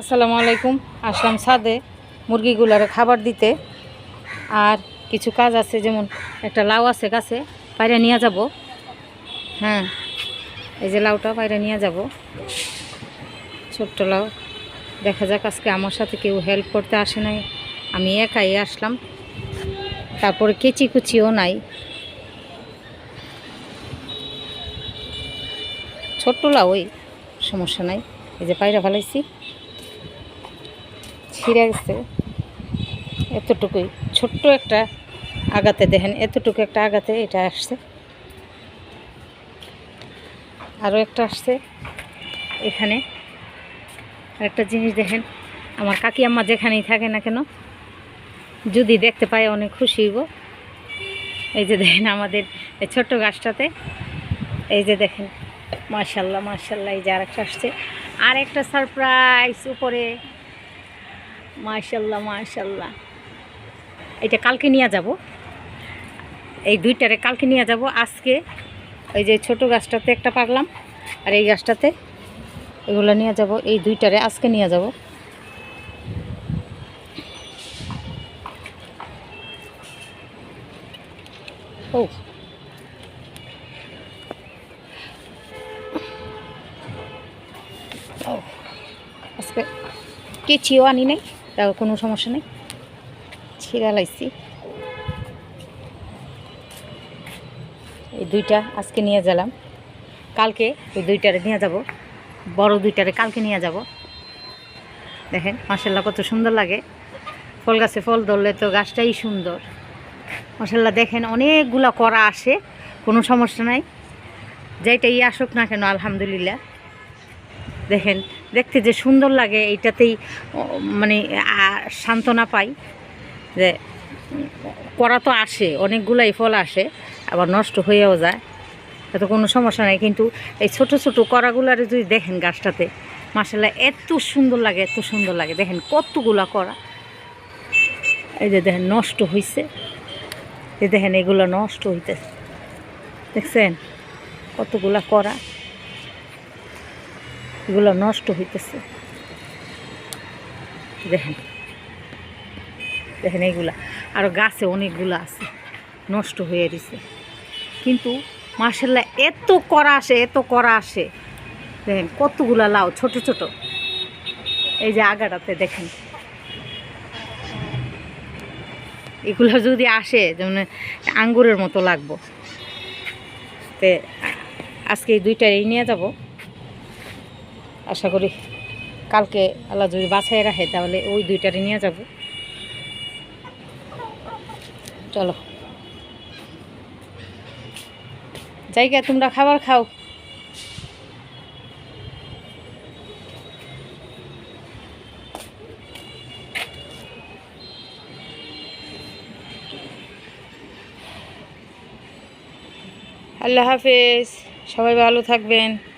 আসসালামু আলাইকুম। আসলাম ছাদে মুরগিগুলারে খাবার দিতে। আর কিছু কাজ আছে, যেমন একটা লাউ আছে গাছে বাইরে নিয়ে যাব। হ্যাঁ এই যে লাউটা বাইরে নিয়ে যাব। ছোট্ট লাউ। দেখা যাক আজকে আমার সাথে কেউ হেল্প করতে আসে নাই। আমি একাই আসলাম। তারপরে কেচি কুচিও নাই। ছোট্ট লাউ ওই সমস্যা নাই। এই যে পায়রা ফেলাইছি। ছিঁড়ে গেছে। এতটুকুই। ছোট্ট একটা আগাতে দেখেন, এতটুকু একটা আগাতে এটা আসছে। আরও একটা আসছে এখানে। আর একটা জিনিস দেখেন, আমার কাকি আম্মা যেখানেই থাকে না কেন, যদি দেখতে পায় অনেক খুশি হইব। এই যে দেখেন আমাদের এই ছোট্ট গাছটাতে, এই যে দেখেন মার্শাল্লাহ মার্শাল্লাহ এই যে আরেকটা আসছে। আর একটা সারপ্রাইজ উপরে। মার্শাল্লাহ মার্শাল্লাহ এটা কালকে নিয়ে যাব। এই দুইটারে কালকে নিয়ে যাব। আজকে এই যে ছোট গাছটাতে একটা পারলাম, আর এই গাছটাতে এগুলো নিয়ে যাব। এই দুইটারে আজকে নিয়ে যাব। ও। আজকে কেচিও আনি নাই। তাও কোনো সমস্যা নেই। ছিঁড়া লাইছি। এই দুইটা আজকে নিয়ে গেলাম। কালকে এই দুইটারে নিয়ে যাব। বড় দুইটারে কালকে নিয়ে যাব। দেখেন মাসাল্লাহ কত সুন্দর লাগে। ফল গাছে ফল ধরলে তো গাছটাই সুন্দর। মাসাল্লাহ দেখেন, অনেকগুলা করা আসে, কোনো সমস্যা নাই। যেটাই আসুক না কেন, আলহামদুলিল্লাহ। দেখেন, দেখতে যে সুন্দর লাগে, এইটাতেই মানে সান্ত্বনা পাই। যে, করা তো আসে, অনেকগুলাই ফল আসে, আবার নষ্ট হয়েও যায়, এত কোনো সমস্যা নেই। কিন্তু এই ছোট ছোট করাগুলারে যদি দেখেন গাছটাতে মাসাল্লাহ এত সুন্দর লাগে, এত সুন্দর লাগে। দেখেন কতগুলা করা। এই যে দেখেন, নষ্ট হয়েছে এই দেখেন, এগুলো নষ্ট হইতেছে। দেখছেন? কতগুলা করা। এগুলো নষ্ট হইতেছে। দেখেন। দেখেন এইগুলা। আর গাছে অনেকগুলো আছে, নষ্ট হয়ে গেছে কিন্তু মার্শাল্লাহ এত করা আসে, এত করা আসে। দেখেন, কতগুলা লাউ, ছোট ছোট। এই যে আগাটাতে দেখেন। এগুলো যদি আসে, যেমন আঙ্গুরের মতো লাগবো। তে আজকে এই দুইটা এই নিয়ে যাব। আশা করি কালকে আল্লাহ যদি বাছাই রাখে, তাহলে ওই দুইটারে নিয়ে যাব। চলো। যাই জায়গা তোমরা খাবার খাও। আল্লাহ হাফেজ। সবাই ভালো থাকবেন।